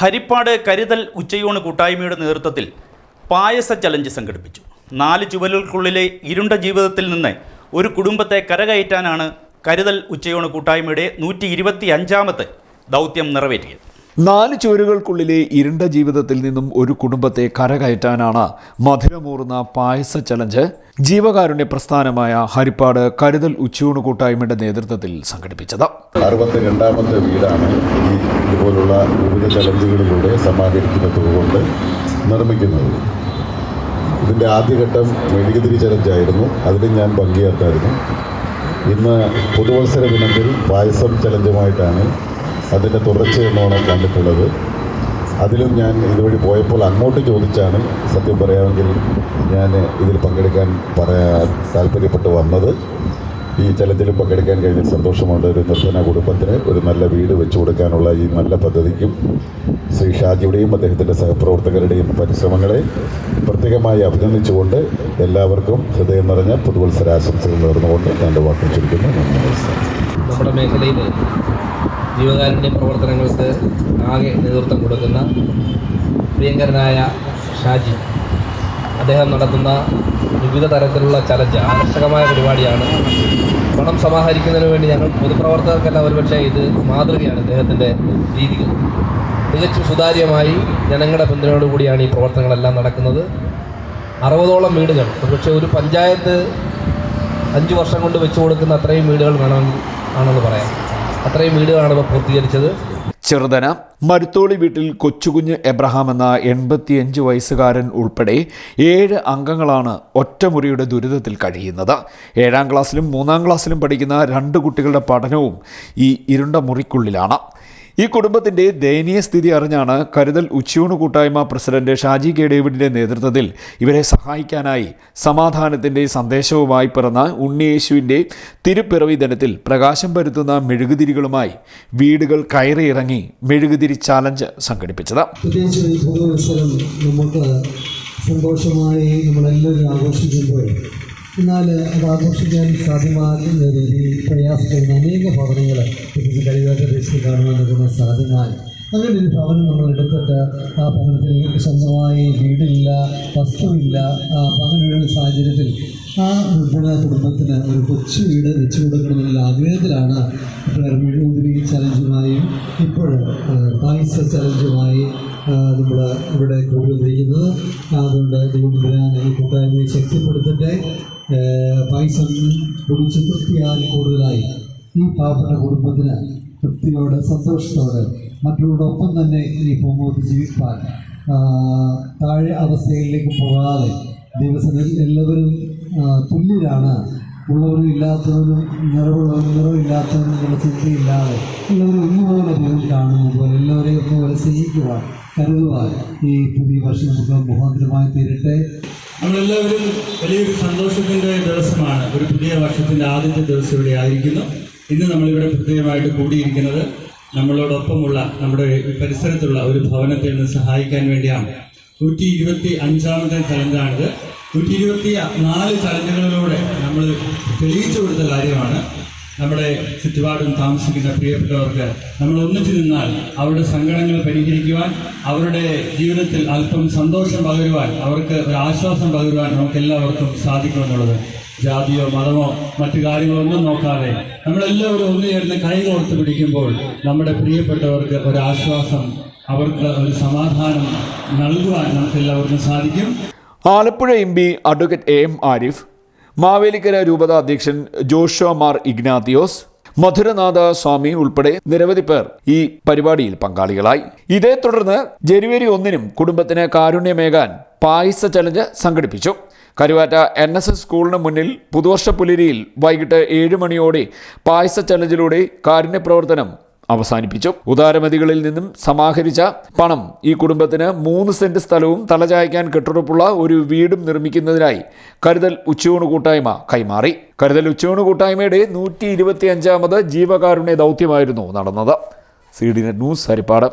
ഹരിപ്പാട് കരുതൽ ഉച്ചയൂണ് കൂട്ടായ്മയുടെ നേതൃത്വത്തിൽ പായസ ചലഞ്ച് സംഘടിപ്പിച്ചു. നാല് ചുവലുകൾക്കുള്ളിലെ ഇരുണ്ട ജീവിതത്തിൽ നിന്ന് ഒരു കുടുംബത്തെ കരകയറ്റാനാണ് കരുതൽ ഉച്ചയൂണ് കൂട്ടായ്മയുടെ നൂറ്റി ഇരുപത്തി അഞ്ചാമത്തെ ദൗത്യം നിറവേറ്റിയത്. നാല് ചുവരുകൾക്കുള്ളിലെ ഇരുണ്ട ജീവിതത്തിൽ നിന്നും ഒരു കുടുംബത്തെ കരകയറ്റാനാണ് മധുരമൂറുന്ന പായസ ചലഞ്ച്. ജീവകാരുണ്യ പ്രസ്ഥാനമായ ഹരിപ്പാട് കരുതൽ ഉച്ചയൂണ് കൂട്ടായ്മയുടെ നേതൃത്വത്തിൽ സംഘടിപ്പിച്ചത്. അറുപത്തി രണ്ടാമത്തെ വീടാണ് ഈ ഇതുപോലുള്ള വിവിധ ചലഞ്ചുകളിലൂടെ സമാഹരിക്കുന്ന തുക കൊണ്ട് നിർമ്മിക്കുന്നത്. ഇതിന്റെ ആദ്യഘട്ടം മെഴുകുതിരി ചലഞ്ചായിരുന്നു. അതിലും ഞാൻ പങ്കുചേർത്തായിരുന്നു ഇന്ന് പുതുവത്സര ദിനത്തിൽ പായസം ചലഞ്ചുമായിട്ടാണ് അതിന്റെ തുടർച്ചയെന്നാണ് കണ്ടിട്ടുള്ളത്. അതിലും ഞാൻ ഇതുവഴി പോയപ്പോൾ അങ്ങോട്ട് ചോദിച്ചാണ് സത്യം പറയാമെങ്കിൽ ഞാൻ ഇതിൽ പങ്കെടുക്കാൻ പറയാൻ താല്പര്യപ്പെട്ട് വന്നത്. ഈ ചലഞ്ചിലും പങ്കെടുക്കാൻ കഴിഞ്ഞ സന്തോഷമുണ്ട്. ഒരു നിർധന കുടുംബത്തിന് ഒരു നല്ല വീട് വെച്ചു കൊടുക്കാനുള്ള ഈ നല്ല പദ്ധതിക്കും ശ്രീ ഷാജിയുടെയും അദ്ദേഹത്തിന്റെ സഹപ്രവർത്തകരുടെയും പരിശ്രമങ്ങളെ പ്രത്യേകമായി അഭിനന്ദിച്ചുകൊണ്ട് എല്ലാവർക്കും ഹൃദയം നിറഞ്ഞ പുതുവത്സരാശംസകൾ നേർന്നുകൊണ്ട് എന്റെ വാക്ക് ചുരുക്കുന്നു. നമ്മുടെ മേഖലയിൽ ജീവകാരുണ്യ പ്രവർത്തനങ്ങൾക്ക് ആകെ നേതൃത്വം കൊടുക്കുന്ന പ്രിയങ്കരനായ ഷാജി. അദ്ദേഹം നടത്തുന്ന വിവിധ തരത്തിലുള്ള ചലഞ്ച് ആകർഷകമായ പരിപാടിയാണ്. പണം സമാഹരിക്കുന്നതിന് വേണ്ടി ഞങ്ങൾ പൊതുപ്രവർത്തകർക്കെല്ലാം ഒരുപക്ഷെ ഇത് മാതൃകയാണ് അദ്ദേഹത്തിന്റെ രീതികൾ. തികച്ചും സുതാര്യമായി ജനങ്ങളുടെ പിന്തുണയോടുകൂടിയാണ് ഈ പ്രവർത്തനങ്ങളെല്ലാം നടക്കുന്നത്. അറുപതോളം വീടുകൾ ഒരുപക്ഷെ ഒരു പഞ്ചായത്ത് അഞ്ച് വർഷം കൊണ്ട് വെച്ചു കൊടുക്കുന്ന അത്രയും വീടുകൾ വേണമെങ്കിൽ ആണെന്ന് പറയാം. അത്രയും വീടുകളാണ് ഇപ്പോൾ പൂർത്തീകരിച്ചത് ചെറുതന മരുത്തോളി വീട്ടിൽ കൊച്ചുകുഞ്ഞ് എബ്രഹാം എന്ന എൺപത്തിയഞ്ച് വയസ്സുകാരൻ ഉൾപ്പെടെ ഏഴ് അംഗങ്ങളാണ് ഒറ്റമുറിയുടെ ദുരിതത്തിൽ കഴിയുന്നത്. ഏഴാം ക്ലാസ്സിലും മൂന്നാം ക്ലാസ്സിലും പഠിക്കുന്ന രണ്ട് കുട്ടികളുടെ പഠനവും ഈ ഇരുണ്ട മുറിക്കുള്ളിലാണ്. ഈ കുടുംബത്തിന്റെ ദയനീയ സ്ഥിതി അറിഞ്ഞാണ് കരുതൽ ഉച്ചയൂണ് കൂട്ടായ്മ പ്രസിഡന്റ് ഷാജി കെ ഡേവിഡിന്റെ നേതൃത്വത്തിൽ ഇവരെ സഹായിക്കാനായി സമാധാനത്തിന്റെ സന്ദേശവുമായി പിറന്ന ഉണ്ണിയേശുവിന്റെ തിരുപ്പിറവി ദിനത്തിൽ പ്രകാശം പരത്തുന്ന മെഴുകുതിരികളുമായി വീടുകൾ കയറിയിറങ്ങി മെഴുകുതിരി ചാലഞ്ച് സംഘടിപ്പിച്ചത്. സന്തോഷമായി നമ്മളെല്ലാവരും ആഘോഷിക്കുമ്പോൾ എന്നാൽ അത് ആഘോഷിക്കാൻ സാധ്യമാകുന്ന രീതിയിൽ പ്രയാസപ്പെടുന്ന അനേക ഭവനങ്ങൾ പ്രത്യേകിച്ച് കഴിയാത്ത ദേശത്ത് കാണുവാൻ നിൽക്കുന്ന സാധ്യമായി. അങ്ങനെ ഒരു ഭവനം നമ്മൾ എടുത്തിട്ട് ആ ഭവനത്തിൽ സ്വന്തമായി വീടില്ല വസ്തുവില്ല ആ, ഭവനങ്ങളുടെ സാഹചര്യത്തിൽ ആ നമ്മുടെ കുടുംബത്തിന് ഒരു കൊച്ചു വീട് വെച്ചു കൊടുക്കണമെന്നുള്ള ആഗ്രഹത്തിലാണ് മെഴുകുതിരി ചലഞ്ചുമായും ഇപ്പോൾ പായസ ചലഞ്ചുമായി നമ്മൾ ഇവിടെ കൂടിയിരിക്കുന്നത് അതുകൊണ്ട് ദൈവം ഈ കൂട്ടായ്മയെ ശക്തിപ്പെടുത്തട്ടെ. പായസം കുടിച്ച് തൃപ്തിയാൽ കൂടുതലായി. ഈ പാവപ്പെട്ട കുടുംബത്തിന് തൃപ്തിയോടെ സന്തോഷത്തോടെ മറ്റുള്ളവരോടൊപ്പം തന്നെ ഈ പൊങ്ങോട്ട് ജീവിപ്പാൻ താഴെ അവസ്ഥയിലേക്ക് പോകാതെ ദിവസങ്ങളിൽ എല്ലാവരും തുല്യരാണ്. ഉള്ളവരും ഇല്ലാത്തവരും നിറവുള്ളവരും നിറവില്ലാത്തവരും എന്നുള്ള ചിന്തയില്ലാതെ എല്ലാവരും ഒന്നുപോലെ കാണുന്നത് പോലെ എല്ലാവരെയും ഒന്നുപോലെ സ്നേഹിക്കുവാൻ കരുതുവാൻ ഈ പുതിയ വർഷം നമുക്ക് മുഖാന്തരമായി തീരട്ടെ. നമ്മളെല്ലാവരും വലിയൊരു സന്തോഷത്തിന്റെ ദിവസമാണ്. ഒരു പുതിയ വർഷത്തിന്റെ ആദ്യത്തെ ദിവസം ഇവിടെ ആയിരിക്കുന്നു. ഇന്ന് നമ്മളിവിടെ പ്രത്യേകമായിട്ട് കൂടിയിരിക്കുന്നത് നമ്മളോടൊപ്പമുള്ള നമ്മുടെ പരിസരത്തുള്ള ഒരു ഭവനത്തെ ഒന്ന് സഹായിക്കാൻ വേണ്ടിയാണ്. നൂറ്റി ഇരുപത്തി അഞ്ചാമത്തെ ചലഞ്ചാണിത് നൂറ്റി ഇരുപത്തി നാല് ചലഞ്ചുകളിലൂടെ നമ്മൾ തെളിയിച്ചു കൊടുത്ത കാര്യമാണ്. നമ്മുടെ ചുറ്റുപാടും താമസിക്കുന്ന പ്രിയപ്പെട്ടവർക്ക് നമ്മൾ ഒന്നിച്ചു നിന്നാൽ അവരുടെ സങ്കടങ്ങൾ പരിഹരിക്കുവാൻ അവരുടെ ജീവിതത്തിൽ അല്പം സന്തോഷം പകരുവാൻ അവർക്ക് ഒരു ആശ്വാസം പകരുവാൻ നമുക്ക് എല്ലാവർക്കും സാധിക്കുമെന്നുള്ളത്. ജാതിയോ മതമോ മറ്റു കാര്യങ്ങളോ ഒന്നും നോക്കാതെ നമ്മളെല്ലാവരും ഒന്നു ചേർന്ന് കൈകോർത്ത് പിടിക്കുമ്പോൾ നമ്മുടെ പ്രിയപ്പെട്ടവർക്ക് ഒരു ആശ്വാസം അവർക്ക് ഒരു സമാധാനം നൽകുവാൻ നമുക്ക് എല്ലാവർക്കും സാധിക്കും. Alappuzha M P advocate A M Arif Mavelikkara രൂപത അധ്യക്ഷൻ ജോഷോ മാർ ഇഗ്നാത്തിയോസ് മധുരനാഥ സ്വാമി ഉൾപ്പെടെ നിരവധി പേർ ഈ പരിപാടിയിൽ പങ്കാളികളായി. ഇതേ തുടർന്ന് ജനുവരി ഒന്നിനും കുടുംബത്തിന് കാരുണ്യമേകാൻ പായസ ചലഞ്ച് സംഘടിപ്പിച്ചു. കരുവാറ്റ എൻ എസ് എസ് സ്കൂളിന് മുന്നിൽ പുതുവർഷ പുലരിയിൽ വൈകിട്ട് ഏഴ് മണിയോടെ പായസ ചലഞ്ചിലൂടെ കാരുണ്യ പ്രവർത്തനം അവസാനിപ്പിച്ചു. ഉദാരമതികളിൽ നിന്നും സമാഹരിച്ച പണം ഈ കുടുംബത്തിന് മൂന്ന് സെന്റ് സ്ഥലവും തലചായ്ക്കാൻ കെട്ടുറപ്പുള്ള ഒരു വീടും നിർമ്മിക്കുന്നതിനായി കരുതൽ ഉച്ചയൂണ് കൂട്ടായ്മ കൈമാറി. കരുതൽ ഉച്ചയൂണ് കൂട്ടായ്മയുടെ നൂറ്റി ഇരുപത്തി അഞ്ചാമത് ജീവകാരുണ്യ ദൗത്യമായിരുന്നു നടന്നത്. C D net news Haripad.